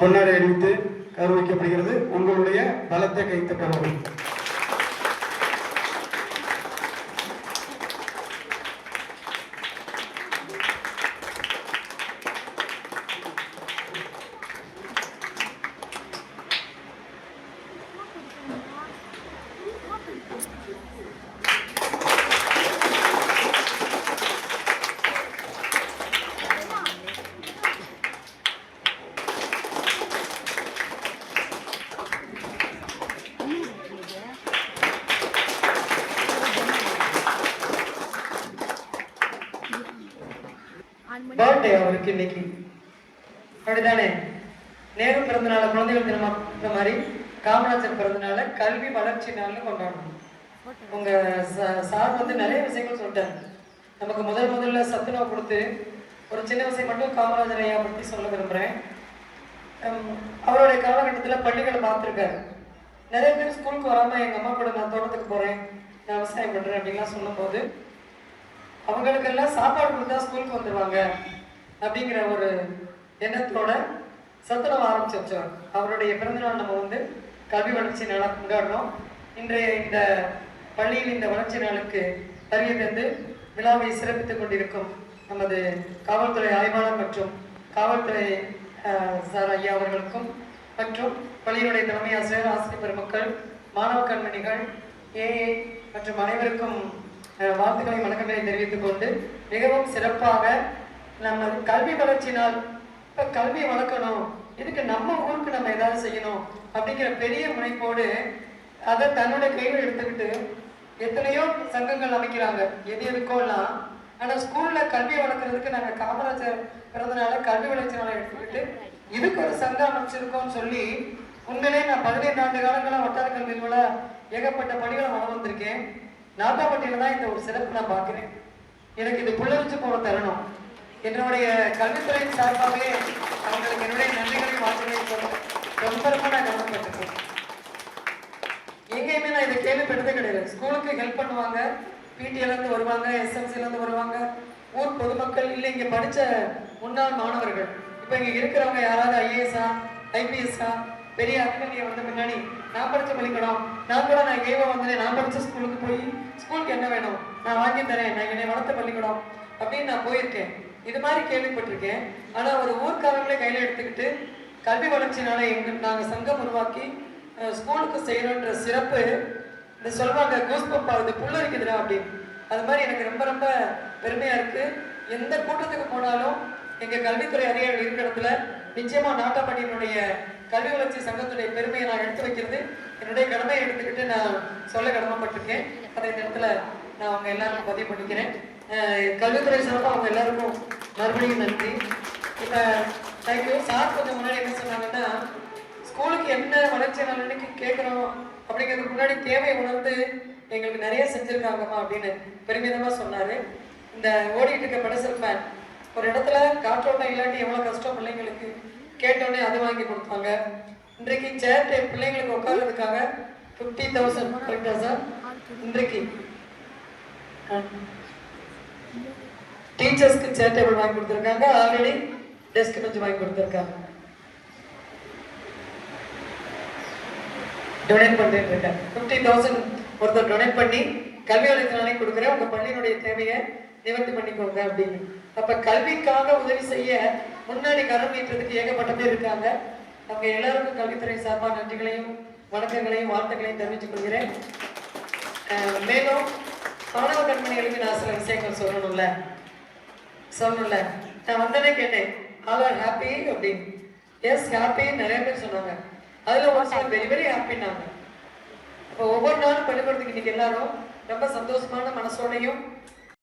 பொன்னாடை அணிவித்து கௌரவிக்கப்படுகிறது. உங்களுடைய பலத்தை கைத்தட்டவும். பர்த்டே அவருக்கு இன்னைக்கு. அப்படிதானே நேரு பிறந்த நாள குழந்தைகள் தினமா இந்த மாதிரி காமராஜர் பிறந்த நாள கல்வி வளர்ச்சி நாள்னு கொண்டாடணும். உங்க சார் வந்து நிறைய விஷயங்கள் சொல்லிட்டாரு. நமக்கு முதல் முதல்ல சத்துணவு கொடுத்து ஒரு சின்ன விஷயம் மட்டும் காமராஜர் ஐயா பற்றி சொல்ல விரும்புறேன். ஹம், அவருடைய காலகட்டத்தில் பள்ளிகளை பார்த்துருக்காரு. நிறைய பேர் ஸ்கூலுக்கு வராம எங்க அம்மா கூட நான் தோட்டத்துக்கு போறேன் நான் விவசாயம் பண்றேன் அப்படின்லாம் சொல்லும்போது அவங்களுக்கெல்லாம் சாப்பாடு கொடுத்தா ஸ்கூலுக்கு வந்துடுவாங்க அப்படிங்கிற ஒரு எண்ணத்தோட சத்துணவு ஆரம்பிச்சு வச்சோம் அவருடைய பிறந்தநாள் நம்ம வந்து கல்வி வளர்ச்சி நாளாக கொண்டாடுறோம். இன்றைய இந்த பள்ளியில் இந்த வளர்ச்சி நாளுக்கு வருகை தந்து விழாவை சிறப்பித்துக் கொண்டிருக்கும் நமது காவல்துறை ஆய்வாளர் மற்றும் காவல்துறை சார் ஐயா அவர்களுக்கும் மற்றும் பள்ளியினுடைய தலைமை ஆசிரியர் ஆசிரியர் பெருமக்கள் மாணவ கண்மணிகள் ஏஏ மற்றும் அனைவருக்கும் வாழ்த்துக்களை வணக்கங்களை தெரிவித்துக் கொண்டு மிகவும் சிறப்பாக நம்ம கல்வி வளர்ச்சினால் இப்போ இப்ப கல்வி வளர்க்கணும். இதுக்கு நம்ம ஊருக்கு நம்ம ஏதாவது செய்யணும் அப்படிங்கிற பெரிய முனைப்போடு அதை தன்னோட கையில் எடுத்துக்கிட்டு எத்தனையோ சங்கங்கள் அமைக்கிறாங்க. எது எதுக்கோலாம் ஆனா ஸ்கூல்ல கல்வி வளர்க்கறதுக்கு நாங்க காமராஜர் பிறந்தனால கல்வி வளர்ச்சி நாளை எடுத்துக்கிட்டு இதுக்கு ஒரு சங்கம் அமைச்சிருக்கோம்னு சொல்லி உண்மையிலே நான் பதினைந்து ஆண்டு காலங்களா வட்டார கல்வியில் ஏகப்பட்ட பணிகளை வளர்ந்திருக்கேன் வந்திருக்கேன் தான் இந்த ஒரு சிறப்பு நான் பார்க்கிறேன். எனக்கு இது புல்லரிச்சு போற தருணம். என்னுடைய கல்வித்துறையின் சார்பாகவே அவங்களுக்கு என்னுடைய நன்றிகளை வாழ்த்துக்களை ரொம்ப ரொம்ப நான் கவனப்பட்டிருக்கேன் எங்கேயுமே நான் இதை கேள்விப்பட்டதே கிடையாது. ஸ்கூலுக்கு ஹெல்ப் பண்ணுவாங்க. பிடிஎல இருந்து வருவாங்க எஸ்எம்சில இருந்து வருவாங்க. ஊர் பொதுமக்கள் இல்லை இங்கே படித்த முன்னாள் மாணவர்கள். இப்போ இங்கே இருக்கிறவங்க யாராவது ஐஏஎஸ்ஆ ஐபிஎஸ்ஆ பெரிய அக்னிய வந்த பின்னாடி நான் படித்த பள்ளிக்கூடம் நான் கூட நான் ஏவோ வந்தேன் நான் படித்த ஸ்கூலுக்கு போய் என்ன வேணும்? நான் வாங்கி தரேன். நான் என்னை வளர்த்த பள்ளிக்கூடம் அப்படின்னு நான் போயிருக்கேன். இது மாதிரி கேள்விப்பட்டிருக்கேன். ஆனா ஒரு ஊர்க்காரங்களே கையில எடுத்துக்கிட்டு கல்வி வளர்ச்சினால எங்க நாங்க சங்கம் உருவாக்கி ஸ்கூலுக்கு செய்யணுன்ற சிறப்பு இந்த சொல்லுவாங்க கூஸ்பம்ப் ஆகுது புல்லரிக்குதுடா அப்படின்னு. அது மாதிரி எனக்கு ரொம்ப ரொம்ப பெருமையா இருக்கு. எந்த கூட்டத்துக்கு போனாலும் எங்க கல்வித்துறை அதிகாரிகள் இருக்கிற இடத்துல நிச்சயமா நாட்டாப்பட்டியினுடைய கல்வி வளர்ச்சி சங்கத்துடைய பெருமையை நான் எடுத்து வைக்கிறது. என்னுடைய கடமையை எடுத்துக்கிட்டு நான் சொல்ல கடமைப்பட்டிருக்கேன். அதை இந்த இடத்துல நான் அவங்க எல்லாருக்கும் பதிவு பண்ணிக்கிறேன். கல்வித்துறை சார்பாக அவங்க எல்லாருக்கும் மறுபடியும் நன்றி. இப்போ தேங்க்யூ சார் கொஞ்சம் முன்னாடி என்ன சொன்னாங்கன்னா ஸ்கூலுக்கு என்ன வளர்ச்சி நலனுக்கு கேட்குறோம். அப்படிங்கிறதுக்கு முன்னாடி தேவையை உணர்ந்து எங்களுக்கு நிறைய செஞ்சுருக்காங்கம்மா அப்படின்னு பெருமிதமாக சொன்னார். இந்த ஓடிட்டு இருக்க படசல் ஃபேன் ஒரு இடத்துல காற்றோட்டம் இல்லாட்டி எவ்வளோ கஷ்டம் பிள்ளைங்களுக்கு. கேட்டோடனே அது வாங்கி கொடுத்தாங்க இன்றைக்கு சேர் டேப் பிள்ளைங்களுக்கு உட்கார்றதுக்காக ஃபிஃப்டி தௌசண்ட் கரெக்டா சார் இன்றைக்கு. டீச்சர்ஸ்க்கு சேர் டேபிள் வாங்கி கொடுத்துருக்காங்க. ஆல்ரெடி டெஸ்க் பெஞ்ச் வாங்கி கொடுத்துருக்காங்க. டொனேட் பண்ணிட்டு இருக்கேன். ஃபிஃப்டி தௌசண்ட் ஒருத்தர் டொனேட் பண்ணி கல்வி வலைத்தளனை கொடுக்குறேன். உங்க பள்ளியினுடைய தேவையை நிவர்த்தி பண்ணிக்கோங்க அப்படின்னு. அப்ப கல்விக்காக உதவி செய்ய முன்னாடி கரம் ஈட்டுறதுக்கு ஏகப்பட்ட பேர் இருக்காங்க. அவங்க எல்லாருக்கும் கல்வித்துறை சார்பாக நன்றிகளையும் வணக்கங்களையும் வாழ்த்துக்களையும் தெரிவித்துக் கொள்கிறேன். மேலும் மாணவ கண்மணிகளுக்கு நான் சில விஷயங்கள் சொல்லணும்ல? சொல்லணும்ல? நான் வந்தனே கேட்டேன். ஆல் ஆர் ஹாப்பி அப்படின்னு. எஸ் ஹாப்பின்னு நிறைய பேர் சொன்னாங்க. அதில் ஒரு சில வெரி வெரி ஹாப்பின்னாங்க இப்போ ஒவ்வொரு நாளும் பள்ளிக்கூடத்துக்கு இன்னைக்கு எல்லாரும் ரொம்ப சந்தோஷமான மனசோடையும்